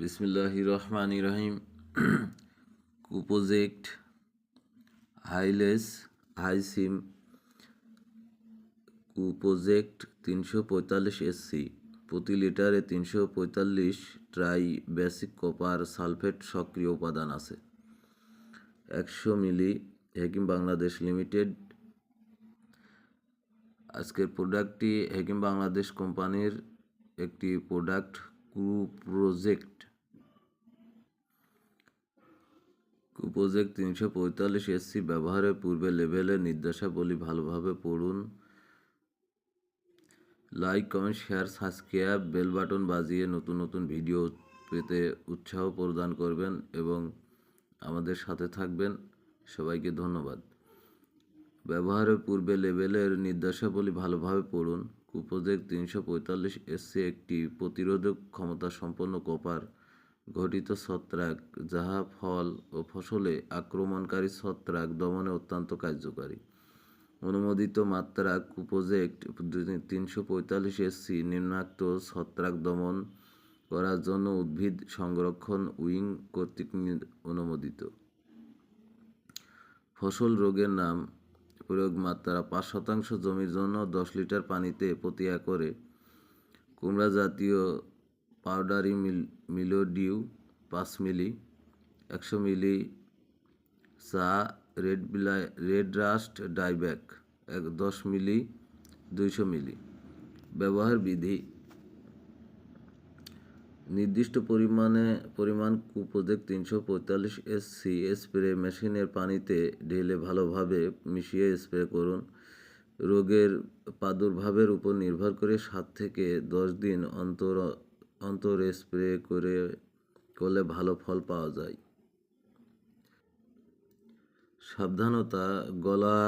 বিসমিল্লাহ রহমান রহিম কুপোজেক্ট, হাইলেস, হাইসিম। কুপোজেক্ট, তিনশো পঁয়তাল্লিশ এসসি। প্রতি লিটারে তিনশো পঁয়তাল্লিশ ট্রাই বেসিক কপার সালফেট সক্রিয় উপাদান আছে। একশো মিলি হেকিম বাংলাদেশ লিমিটেড। আজকের প্রোডাক্টটি হেকিম বাংলাদেশ কোম্পানির একটি প্রোডাক্ট, ক্রু প্রজেক্ট। কুপোজেক্ট তিনশো পঁয়তাল্লিশ এসসি ব্যবহারের পূর্বে লেভেলের নির্দেশাবলী ভালোভাবে পড়ুন। Like, comment, share, subscribe, bell button বাজিয়ে নতুন নতুন ভিডিও পেতে উৎসাহ প্রদান করবেন এবং আমাদের সাথে থাকবেন। সবাইকে ধন্যবাদ। ব্যবহারের পূর্বে লেবেলের নির্দেশাবলী ভালোভাবে পড়ুন। কুপোজেক্ট তিনশো পঁয়তাল্লিশ এসসি একটি প্রতিরোধক ক্ষমতা সম্পন্ন কপার ঘটিত ছত্রাক, যাহা ফল ও ফসলে আক্রমণকারী ছত্রাক দমনে অত্যন্ত কার্যকারী। অনুমোদিত মাত্রা কুপোজেক্ট তিনশো পঁয়তাল্লিশ এসসি নিম্নাক্ত ছত্রাক দমন করার জন্য উদ্ভিদ সংরক্ষণ উইং কর্তৃক অনুমোদিত। ফসল রোগের নাম, প্রয়োগ মাত্রা পাঁচ শতাংশ জমির জন্য দশ লিটার পানিতে প্রতি একরে কুমড়া জাতীয় পাউডারি মিল, মিলোডিউ পাঁচ মিলি, একশো মিলি চা রেড বিলাই রেড রাস্ট ডাইব্যাক এক, দশ মিলি, দুইশো মিলি। ব্যবহার বিধি। নির্দিষ্ট পরিমাণে, পরিমাণ কুপোজেক্ট তিনশো পঁয়তাল্লিশ এসসি স্প্রে মেশিনের পানিতে ঢেলে ভালোভাবে মিশিয়ে স্প্রে করুন। রোগের প্রাদুর্ভাবের উপর নির্ভর করে সাত থেকে দশ দিন অন্তর অন্তর স্প্রে করে করলে ভালো ফল পাওয়া যায়। সাবধানতা, গলা,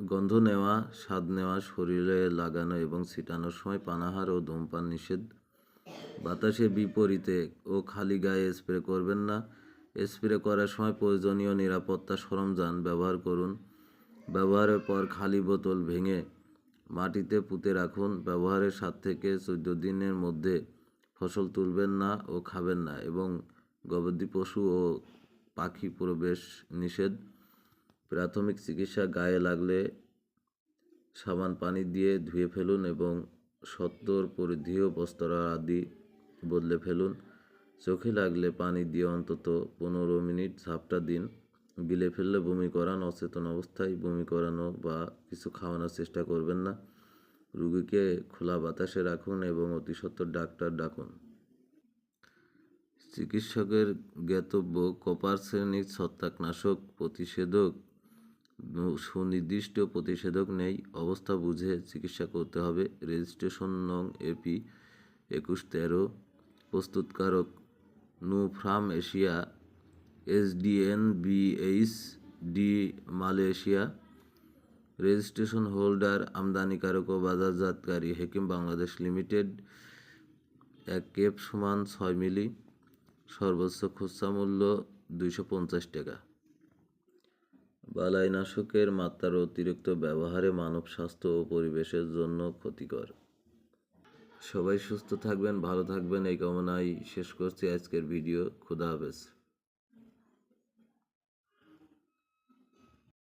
গন্ধ নেওয়া, স্বাদ নেওয়া, শরীরে লাগানো এবং ছিটানোর সময় পানাহার ও ধূমপান নিষেধ। বাতাসের বিপরীতে ও খালি গায়ে স্প্রে করবেন না। স্প্রে করার সময় প্রয়োজনীয় নিরাপত্তা সরঞ্জাম ব্যবহার করুন। ব্যবহারের পর খালি বোতল ভেঙে মাটিতে পুঁতে রাখুন। ব্যবহারের সাত থেকে চোদ্দ দিনের মধ্যে ফসল তুলবেন না ও খাবেন না এবং গবাদি পশু ও পাখি প্রবেশ নিষেধ। প্রাথমিক চিকিৎসা গায়ে লাগলে সাবান, পানি দিয়ে ধুয়ে ফেলুন এবং সত্তর পরিধেয় বস্ত্র আদি বদলে ফেলুন। চোখে লাগলে পানি দিয়ে অন্তত পনেরো মিনিট ঝাপটা দিন। গিলে ফেললে বমি করান, অচেতন অবস্থায় বমি করানো বা কিছু খাওয়ানোর চেষ্টা করবেন না। রুগীকে খোলা বাতাসে রাখুন এবং অতি ডাক্তার ডাকুন। চিকিৎসকের জ্ঞাতব্য, কপার শ্রেণির ছত্রাকনাশক প্রতিষেধক, সুনির্দিষ্ট প্রতিষেধক নেই, অবস্থা বুঝে চিকিৎসা করতে হবে। রেজিস্ট্রেশন নং এপি একুশ তেরো, প্রস্তুতকারক Nufarm Asia SDN BH D Malaysia registration holder, আমদানিকারক ও বাজারজাতকারী হেকিম বাংলাদেশ লিমিটেড, এক কেপ সমান ছয় মিলি, সর্বোচ্চ খুচরা মূল্য দুইশো পঞ্চাশ টাকা। বালাইনাশকের মাত্রার অতিরিক্ত ব্যবহারে মানব স্বাস্থ্য ও পরিবেশের জন্য ক্ষতিকর। সবাই সুস্থ থাকবেন, ভালো থাকবেন, এই কামনায় শেষ করছি আজকের ভিডিও। খুদা হাফেজ।